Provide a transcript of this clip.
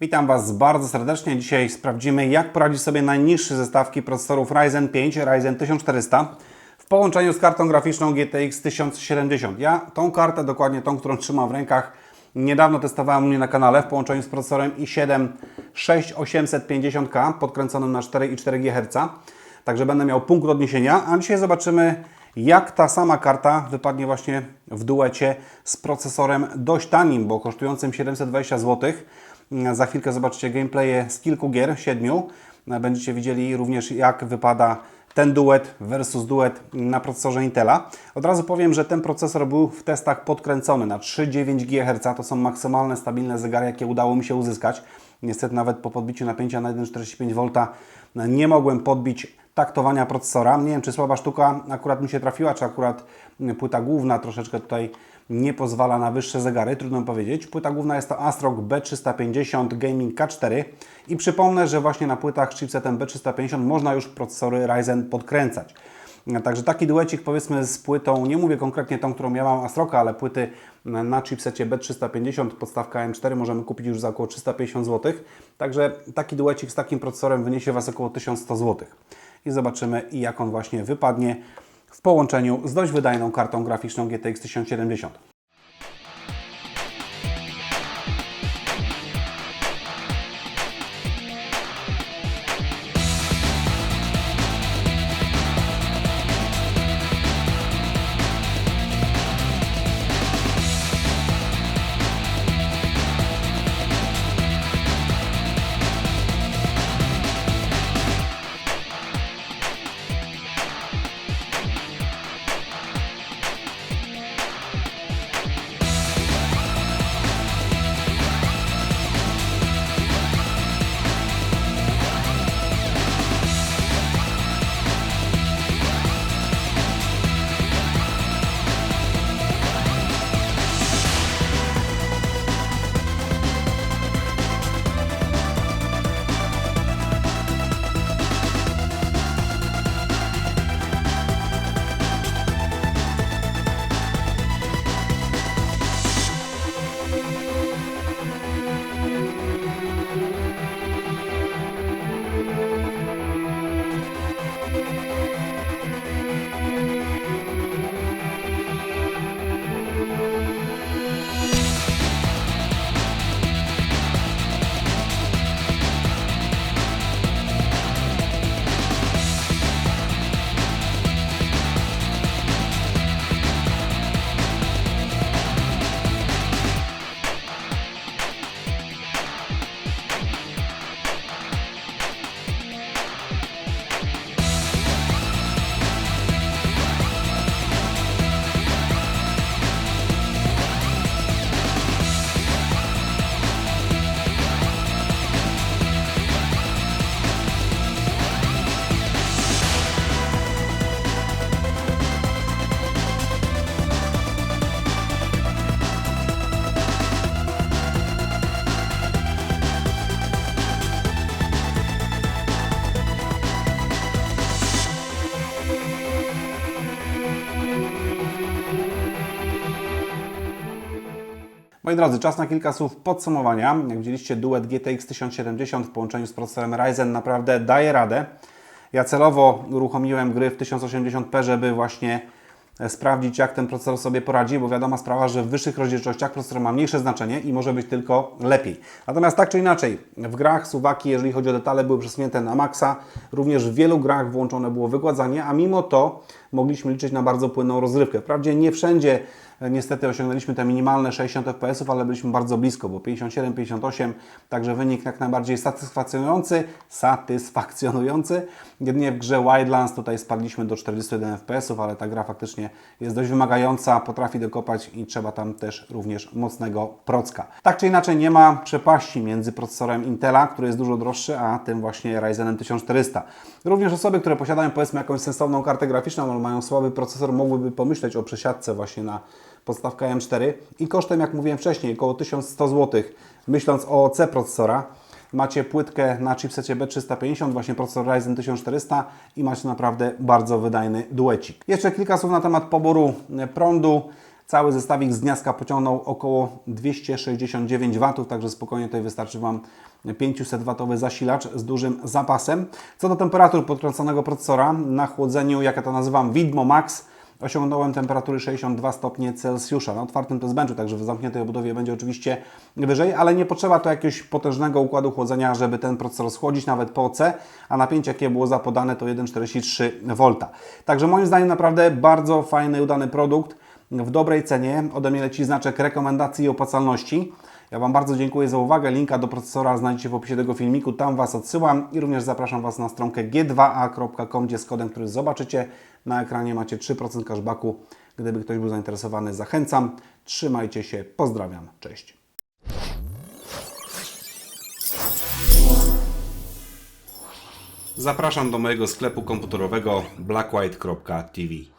Witam Was bardzo serdecznie. Dzisiaj sprawdzimy, jak poradzi sobie najniższy ze stawki procesorów Ryzen 5, Ryzen 1400 w połączeniu z kartą graficzną GTX 1070. Ja tą kartę, dokładnie tą, którą trzymam w rękach, niedawno testowałem u mnie na kanale w połączeniu z procesorem i7 6850K podkręconym na 4,4 GHz. Także będę miał punkt odniesienia, a dzisiaj zobaczymy, jak ta sama karta wypadnie właśnie w duecie z procesorem dość tanim, bo kosztującym 720 zł. Za chwilkę zobaczycie gameplaye z kilku gier, siedmiu. Będziecie widzieli również jak wypada ten duet versus duet na procesorze Intela. Od razu powiem, że ten procesor był w testach podkręcony na 3,9 GHz. To są maksymalne stabilne zegary, jakie udało mi się uzyskać. Niestety nawet po podbiciu napięcia na 1,45 V nie mogłem podbić taktowania procesora. Nie wiem, czy słaba sztuka akurat mi się trafiła, czy akurat płyta główna troszeczkę tutaj nie pozwala na wyższe zegary, trudno powiedzieć. Płyta główna jest to ASRock B350 Gaming K4 i przypomnę, że właśnie na płytach z chipsetem B350 można już procesory Ryzen podkręcać. Także taki duecik powiedzmy z płytą, nie mówię konkretnie tą, którą ja mam Astroka, ale płyty na chipsecie B350, podstawka M4 możemy kupić już za około 350 zł. Także taki duecik z takim procesorem wyniesie Was około 1100 zł. I zobaczymy jak on właśnie wypadnie w połączeniu z dość wydajną kartą graficzną GTX 1070. Moi drodzy, czas na kilka słów podsumowania. Jak widzieliście, duet GTX 1070 w połączeniu z procesorem Ryzen naprawdę daje radę. Ja celowo uruchomiłem gry w 1080p, żeby właśnie e, sprawdzić, jak ten procesor sobie poradzi, bo wiadoma sprawa, że w wyższych rozdzielczościach procesor ma mniejsze znaczenie i może być tylko lepiej. Natomiast tak czy inaczej, w grach suwaki, jeżeli chodzi o detale, były przesunięte na maksa. Również w wielu grach włączone było wygładzanie, a mimo to mogliśmy liczyć na bardzo płynną rozrywkę. Wprawdzie nie wszędzie Niestety osiągnęliśmy te minimalne 60 fps, ale byliśmy bardzo blisko, bo 57-58, także wynik jak najbardziej satysfakcjonujący, satysfakcjonujący. Jedynie w grze Wildlands tutaj spadliśmy do 41 fps, ale ta gra faktycznie jest dość wymagająca, potrafi dokopać i trzeba tam też również mocnego procka. Tak czy inaczej nie ma przepaści między procesorem Intela, który jest dużo droższy, a tym właśnie Ryzenem 1400. Również osoby, które posiadają powiedzmy jakąś sensowną kartę graficzną, ale mają słaby procesor, mogłyby pomyśleć o przesiadce właśnie na podstawka M4 i kosztem, jak mówiłem wcześniej, około 1100 zł. Myśląc o C procesora, macie płytkę na chipsecie B350, właśnie procesor Ryzen 1400 i macie naprawdę bardzo wydajny duecik. Jeszcze kilka słów na temat poboru prądu. Cały zestawik z gniazdka pociągnął około 269 W, także spokojnie tutaj wystarczy Wam 500W zasilacz z dużym zapasem. Co do temperatur podkręconego procesora, na chłodzeniu, jak ja to nazywam, Widmo Max, osiągnąłem temperatury 62 stopnie Celsjusza. Na otwartym testbenchu, także w zamkniętej obudowie będzie oczywiście wyżej, ale nie potrzeba to jakiegoś potężnego układu chłodzenia, żeby ten procesor schłodzić nawet po OC, a napięcie jakie było zapodane to 1,43 V. Także moim zdaniem naprawdę bardzo fajny, udany produkt w dobrej cenie. Ode mnie leci znaczek rekomendacji i opłacalności. Ja Wam bardzo dziękuję za uwagę. Linka do procesora znajdziecie w opisie tego filmiku. Tam Was odsyłam i również zapraszam Was na stronkę g2a.com, gdzie z kodem, który zobaczycie na ekranie macie 3% cashbacku. Gdyby ktoś był zainteresowany, zachęcam. Trzymajcie się. Pozdrawiam. Cześć. Zapraszam do mojego sklepu komputerowego blackwhite.tv.